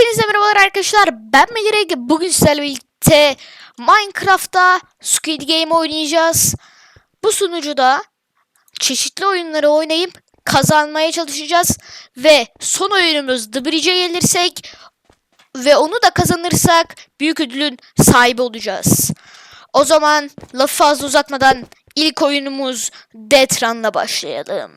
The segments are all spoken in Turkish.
Hepinize merhabalar arkadaşlar. Ben Melireg. Bugün sizlerle birlikte Minecraft'ta Squid Game oynayacağız. Bu sunucuda çeşitli oyunları oynayıp kazanmaya çalışacağız. Ve son oyunumuz The Bridge'e gelirsek ve onu da kazanırsak büyük ödülün sahibi olacağız. O zaman lafı fazla uzatmadan ilk oyunumuz Death Run'la başlayalım.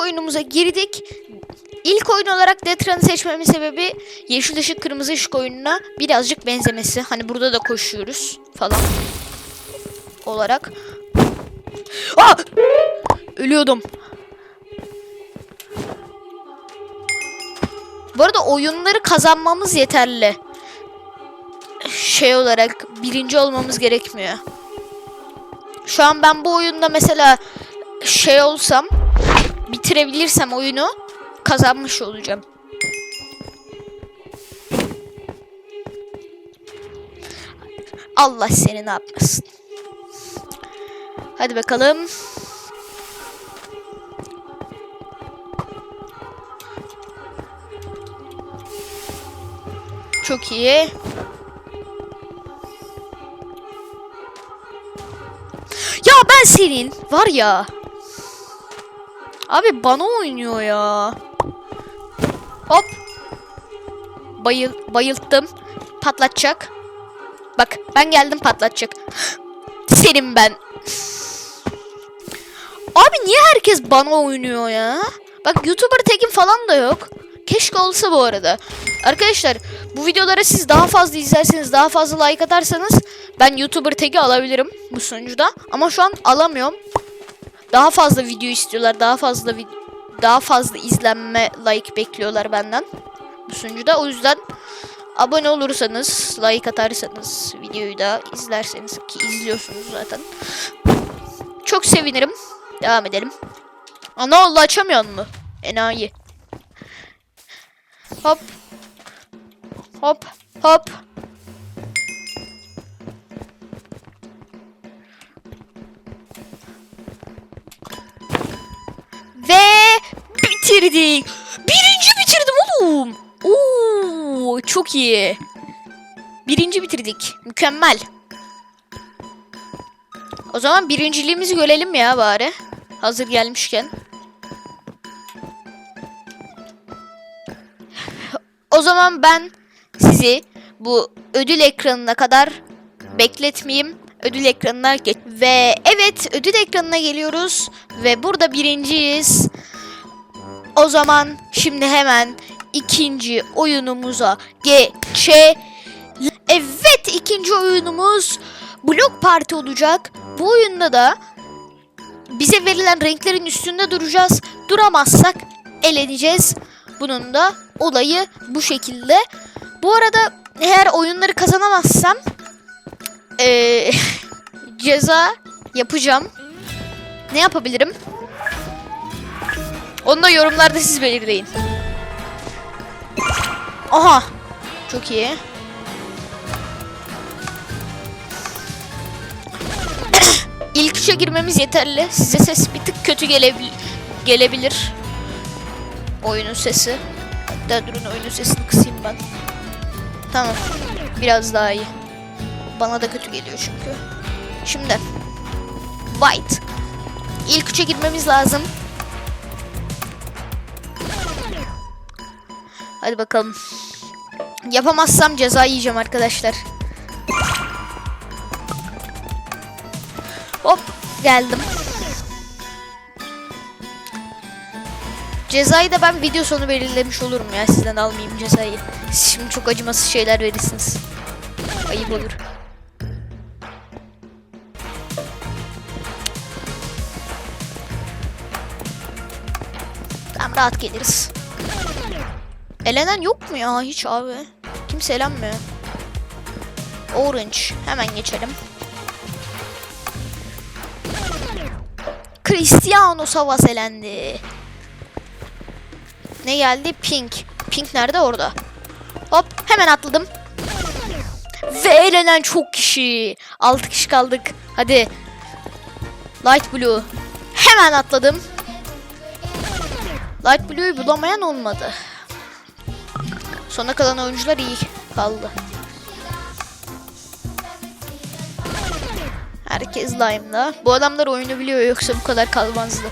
Oyunumuza girdik. İlk oyun olarak Death Run'ı seçmemin sebebi yeşil ışık kırmızı ışık oyununa birazcık benzemesi. Hani burada da koşuyoruz falan olarak. Aa! Ölüyordum. Bu arada oyunları kazanmamız yeterli. Şey olarak birinci olmamız gerekmiyor. Şu an ben bu oyunda mesela şey olsam bitirebilirsem oyunu kazanmış olacağım. Allah seni ne yapmasın. Hadi bakalım. Çok iyi. Ya ben senin var ya. Abi bana oynuyor ya. Hop. Bayıl bayılttım. Patlatacak. Bak ben geldim patlatacak. Senin ben. Abi niye herkes bana oynuyor ya? Bak YouTuber tekim falan da yok. Keşke olsa bu arada. Arkadaşlar bu videolara siz daha fazla izlerseniz daha fazla like atarsanız ben YouTuber tagi alabilirim bu sunucuda. Ama şu an alamıyorum. Daha fazla video istiyorlar. Daha fazla daha fazla izlenme like bekliyorlar benden bu sunucuda. O yüzden abone olursanız, like atarsanız, videoyu da izlerseniz ki izliyorsunuz zaten. Çok sevinirim. Devam edelim. Ne oldu açamıyor mu? Enayi. Hop. Hop. Hop. Bitirdik. Birinci bitirdim oğlum. Oo, çok iyi. Birinci bitirdik. Mükemmel. O zaman birinciliğimizi görelim ya bari. Hazır gelmişken. O zaman ben sizi bu ödül ekranına kadar bekletmeyeyim. Ödül ekranına geç. Ve evet ödül ekranına geliyoruz. Ve burada birinciyiz. O zaman şimdi hemen ikinci oyunumuza geçelim. Evet ikinci oyunumuz Blok Parti olacak. Bu oyunda da bize verilen renklerin üstünde duracağız. Duramazsak eleneceğiz. Bunun da olayı bu şekilde. Bu arada eğer oyunları kazanamazsam eee, ceza yapacağım. Ne yapabilirim? Onu da yorumlarda siz belirleyin. Aha. Çok iyi. İlk üçe girmemiz yeterli. Size ses bir tık kötü gelebil gelebilir. Oyunun sesi. Hatta durun oyunun sesini kısayım ben. Tamam. Biraz daha iyi. Bana da kötü geliyor çünkü. Şimdi. White. İlk üçe girmemiz lazım. Hadi bakalım. Yapamazsam ceza yiyeceğim arkadaşlar. Hop geldim. Cezayı da ben video sonu belirlemiş olurum ya sizden almayayım cezayı. Siz şimdi çok acımasız şeyler verirsiniz. Ayıp olur. Tamam rahat geliriz. Elenen yok mu ya hiç abi? Kimse elenmiyor. Orange. Hemen geçelim. Cristiano Savas elendi. Ne geldi? Pink. Pink nerede? Orada. Hop hemen atladım. Ve eğlenen çok kişi. 6 kişi kaldık. Hadi. Light Blue. Hemen atladım. Light Blue'yu bulamayan olmadı. Sona kalan oyuncular iyi kaldı. Herkes lime'da. Bu adamlar oyunu biliyor yoksa bu kadar kalmazdı.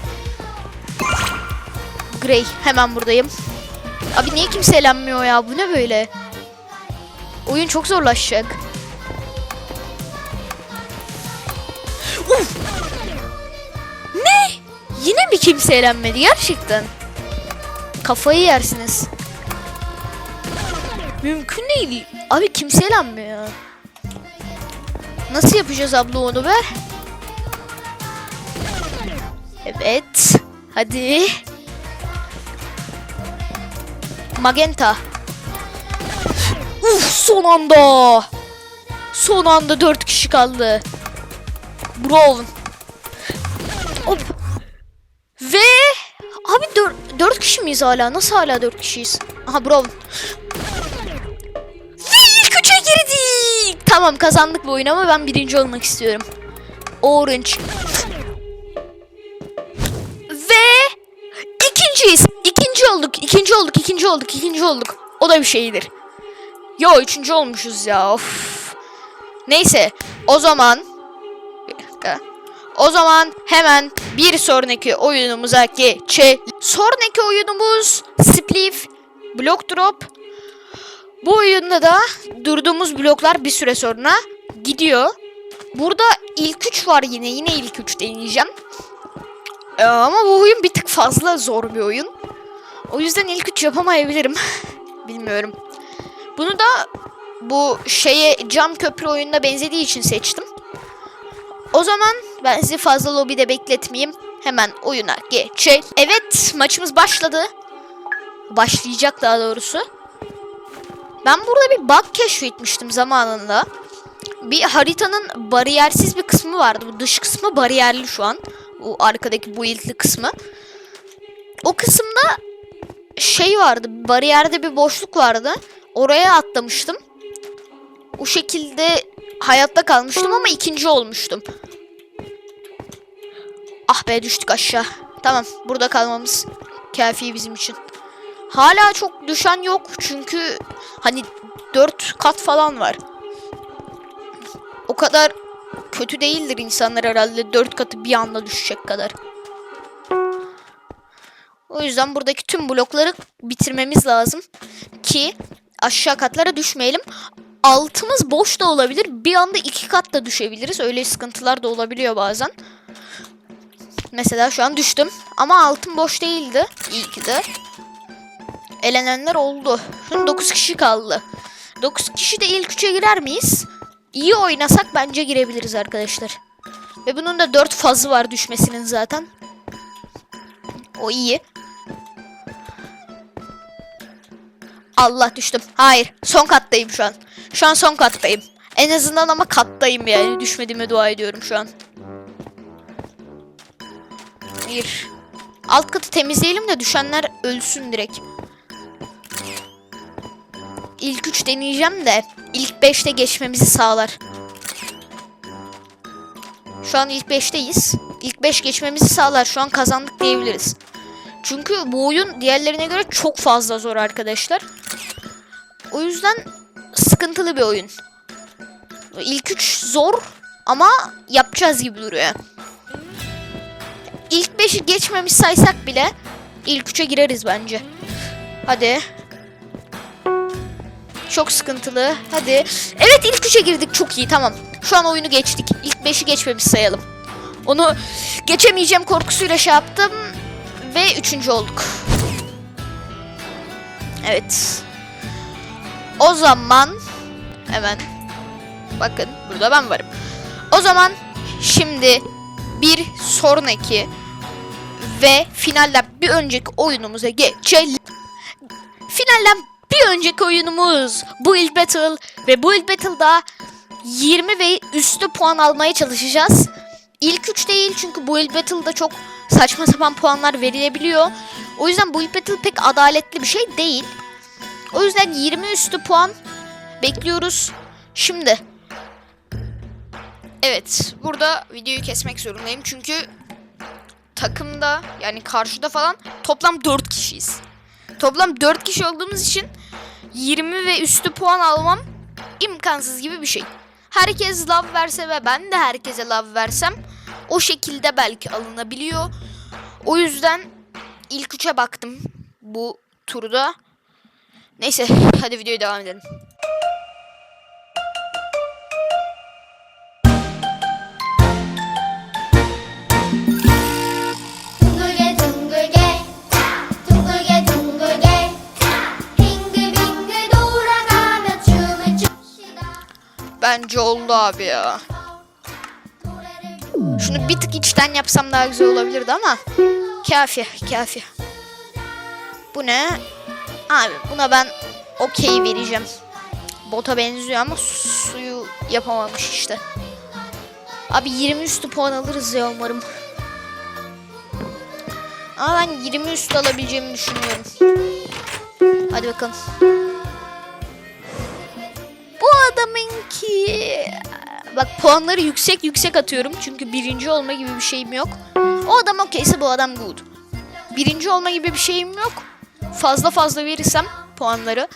Grey hemen buradayım. Abi niye kimse eğlenmiyor ya? Bu ne böyle? Oyun çok zorlaşacak. Uf! Ne? Yine mi kimse eğlenmedi gerçekten? Kafayı yersiniz. Mümkün değil. Abi kimse eğlenmiyor ya. Nasıl yapacağız abla onu be? Evet. Hadi. Magenta. Uf son anda. Son anda dört kişi kaldı. Brown. Hop. Ve abi dört, dört kişi miyiz hala? Nasıl hala dört kişiyiz? Aha Brown. Tamam kazandık bu oyunu ama ben birinci olmak istiyorum. Orange. Ve ikinciyiz. İkinci olduk. ikinci olduk. ikinci olduk. ikinci olduk. O da bir şeydir. Yo üçüncü olmuşuz ya. Of. Neyse. O zaman. O zaman hemen bir sonraki oyunumuza geçelim. Sonraki oyunumuz Spliff Block Drop. Bu oyunda da durduğumuz bloklar bir süre sonra gidiyor. Burada ilk üç var yine. Yine ilk üç deneyeceğim. Ee, ama bu oyun bir tık fazla zor bir oyun. O yüzden ilk üç yapamayabilirim. Bilmiyorum. Bunu da bu şeye cam köprü oyununa benzediği için seçtim. O zaman ben sizi fazla lobide bekletmeyeyim. Hemen oyuna geçelim. Evet maçımız başladı. Başlayacak daha doğrusu. Ben burada bir bug keşfetmiştim zamanında. Bir haritanın bariyersiz bir kısmı vardı. Bu dış kısmı bariyerli şu an. Bu arkadaki bu ilkli kısmı. O kısımda şey vardı. Bariyerde bir boşluk vardı. Oraya atlamıştım. O şekilde hayatta kalmıştım ama ikinci olmuştum. Ah be düştük aşağı. Tamam burada kalmamız kafi bizim için. Hala çok düşen yok çünkü hani 4 kat falan var. O kadar kötü değildir insanlar herhalde 4 katı bir anda düşecek kadar. O yüzden buradaki tüm blokları bitirmemiz lazım ki aşağı katlara düşmeyelim. Altımız boş da olabilir. Bir anda iki kat da düşebiliriz. Öyle sıkıntılar da olabiliyor bazen. Mesela şu an düştüm. Ama altım boş değildi. İyi ki de. Elenenler oldu. Şimdi 9 kişi kaldı. 9 kişi de ilk 3'e girer miyiz? İyi oynasak bence girebiliriz arkadaşlar. Ve bunun da 4 fazı var düşmesinin zaten. O iyi. Allah düştüm. Hayır. Son kattayım şu an. Şu an son kattayım. En azından ama kattayım yani. Düşmediğime dua ediyorum şu an. Hayır. Alt katı temizleyelim de düşenler ölsün direkt. İlk 3 deneyeceğim de ilk 5'te geçmemizi sağlar. Şu an ilk 5'teyiz. İlk 5 geçmemizi sağlar. Şu an kazandık diyebiliriz. Çünkü bu oyun diğerlerine göre çok fazla zor arkadaşlar. O yüzden sıkıntılı bir oyun. İlk 3 zor ama yapacağız gibi duruyor. İlk 5'i geçmemiş saysak bile ilk 3'e gireriz bence. Hadi. Çok sıkıntılı. Hadi. Evet ilk 3'e girdik. Çok iyi tamam. Şu an oyunu geçtik. İlk 5'i geçmemiş sayalım. Onu geçemeyeceğim korkusuyla şey yaptım. Ve üçüncü olduk. Evet. O zaman hemen bakın burada ben varım. O zaman şimdi bir sonraki ve finalden bir önceki oyunumuza geçelim. Finalden bir önceki oyunumuz Build Battle ve Build Battle'da 20 ve üstü puan almaya çalışacağız. İlk 3 değil çünkü Build Battle'da çok saçma sapan puanlar verilebiliyor. O yüzden Build Battle pek adaletli bir şey değil. O yüzden 20 üstü puan bekliyoruz. Şimdi Evet, burada videoyu kesmek zorundayım çünkü takımda yani karşıda falan toplam 4 kişiyiz. Toplam 4 kişi olduğumuz için 20 ve üstü puan almam imkansız gibi bir şey. Herkes love verse ve ben de herkese love versem o şekilde belki alınabiliyor. O yüzden ilk üçe baktım bu turda. Neyse hadi videoya devam edelim. Bence oldu abi ya. Şunu bir tık içten yapsam daha güzel olabilirdi ama. Kafi, kafi. Bu ne? Abi buna ben okey vereceğim. Bota benziyor ama suyu yapamamış işte. Abi 20 üstü puan alırız ya umarım. Ama ben 20 üstü alabileceğimi düşünüyorum. Hadi bakalım. Bu adamınki... Bak puanları yüksek yüksek atıyorum. Çünkü birinci olma gibi bir şeyim yok. O adam okeyse bu adam good. Birinci olma gibi bir şeyim yok. Fazla fazla verirsem puanları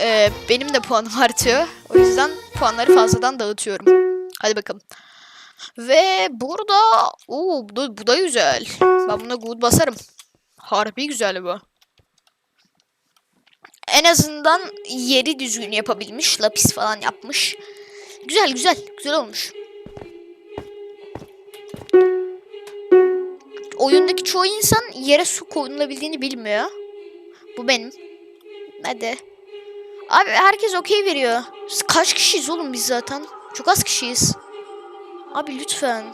e, benim de puanım artıyor. O yüzden puanları fazladan dağıtıyorum. Hadi bakalım. Ve burada oo, bu, da, bu da güzel. Ben buna good basarım. Harbi güzel bu. En azından yeri düzgün yapabilmiş. Lapis falan yapmış. Güzel güzel. Güzel olmuş. Oyundaki çoğu insan yere su konulabildiğini bilmiyor. Bu benim. Hadi. Abi herkes okey veriyor. Kaç kişiyiz oğlum biz zaten? Çok az kişiyiz. Abi lütfen.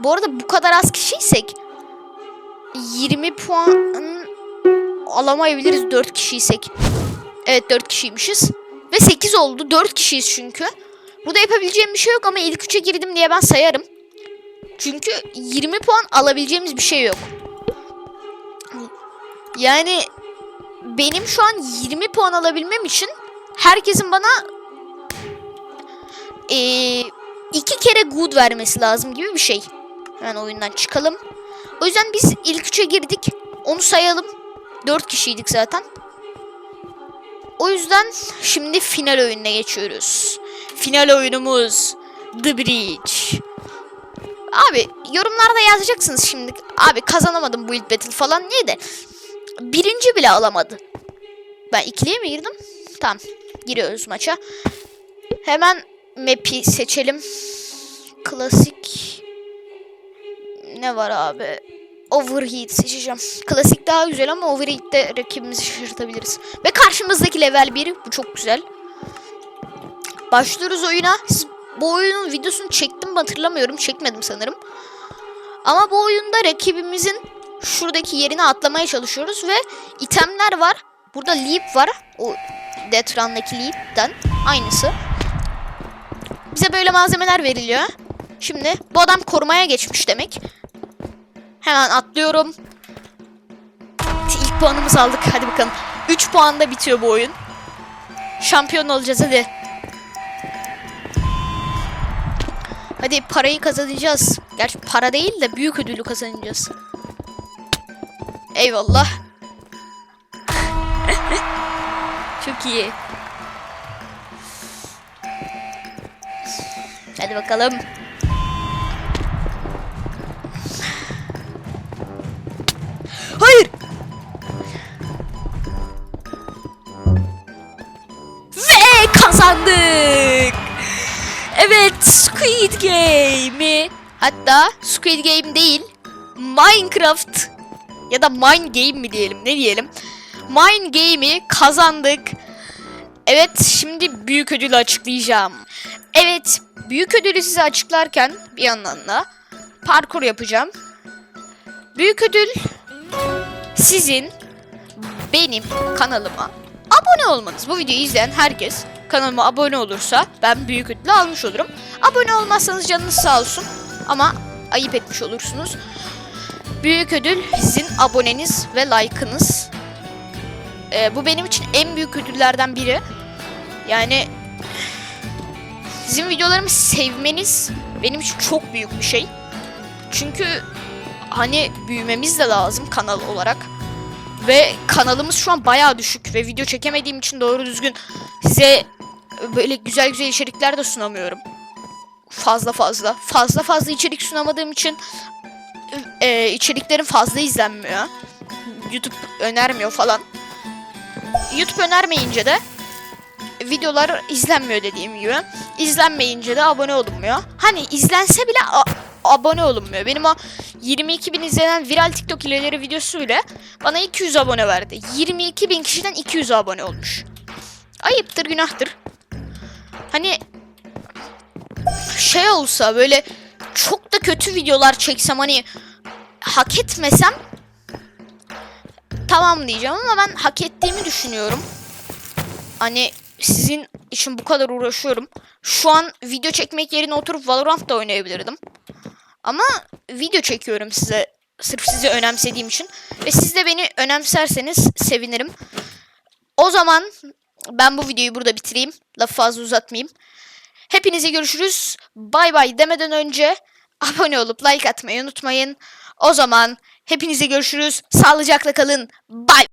Bu arada bu kadar az kişiysek 20 puan alamayabiliriz 4 kişiysek. Evet 4 kişiymişiz. Ve 8 oldu. 4 kişiyiz çünkü. Burada yapabileceğim bir şey yok ama ilk 3'e girdim diye ben sayarım. Çünkü 20 puan alabileceğimiz bir şey yok. Yani benim şu an 20 puan alabilmem için herkesin bana eee, iki kere good vermesi lazım gibi bir şey. Hemen oyundan çıkalım. O yüzden biz ilk 3'e girdik. Onu sayalım. 4 kişiydik zaten. O yüzden şimdi final oyununa geçiyoruz. Final oyunumuz The Bridge. Abi yorumlarda yazacaksınız şimdi. Abi kazanamadım Build Battle falan niye de. Birinci bile alamadı. Ben ikiliye mi girdim? Tamam. Giriyoruz maça. Hemen map'i seçelim. Klasik. Ne var abi? Overheat seçeceğim. Klasik daha güzel ama Overheat'te rakibimizi şaşırtabiliriz. Ve karşımızdaki level 1. Bu çok güzel. Başlıyoruz oyuna. Siz bu oyunun videosunu çektim mi hatırlamıyorum. Çekmedim sanırım. Ama bu oyunda rakibimizin şuradaki yerine atlamaya çalışıyoruz ve itemler var. Burada leap var. O Death Run'daki leap'ten aynısı. Bize böyle malzemeler veriliyor. Şimdi bu adam korumaya geçmiş demek. Hemen atlıyorum. İlk puanımızı aldık. Hadi bakalım. 3 puanda bitiyor bu oyun. Şampiyon olacağız hadi. Hadi parayı kazanacağız. Gerçi para değil de büyük ödülü kazanacağız. Eyvallah. Çok iyi. Hadi bakalım. Kazandık. Evet Squid Game'i hatta Squid Game değil Minecraft ya da Mine Game mi diyelim ne diyelim. Mine Game'i kazandık. Evet şimdi büyük ödülü açıklayacağım. Evet büyük ödülü size açıklarken bir yandan da parkur yapacağım. Büyük ödül sizin benim kanalıma abone olmanız. Bu videoyu izleyen herkes kanalıma abone olursa ben büyük ödülü almış olurum. Abone olmazsanız canınız sağ olsun ama ayıp etmiş olursunuz. Büyük ödül sizin aboneniz ve like'ınız. Ee, bu benim için en büyük ödüllerden biri. Yani Sizin videolarımı sevmeniz benim için çok büyük bir şey. Çünkü hani büyümemiz de lazım kanal olarak. Ve kanalımız şu an bayağı düşük ve video çekemediğim için doğru düzgün size böyle güzel güzel içerikler de sunamıyorum. Fazla fazla. Fazla fazla içerik sunamadığım için e, içeriklerim fazla izlenmiyor. YouTube önermiyor falan. YouTube önermeyince de videolar izlenmiyor dediğim gibi. İzlenmeyince de abone olunmuyor. Hani izlense bile abone olunmuyor. Benim o 22 bin izlenen viral TikTok ileri videosu bile bana 200 abone verdi. 22 bin kişiden 200 abone olmuş. Ayıptır günahtır. Hani şey olsa böyle çok da kötü videolar çeksem hani hak etmesem tamam diyeceğim ama ben hak ettiğimi düşünüyorum. Hani sizin için bu kadar uğraşıyorum. Şu an video çekmek yerine oturup Valorant da oynayabilirdim. Ama video çekiyorum size sırf sizi önemsediğim için ve siz de beni önemserseniz sevinirim. O zaman ben bu videoyu burada bitireyim. Lafı fazla uzatmayayım. Hepinize görüşürüz. Bay bay demeden önce abone olup like atmayı unutmayın. O zaman hepinize görüşürüz. Sağlıcakla kalın. Bay.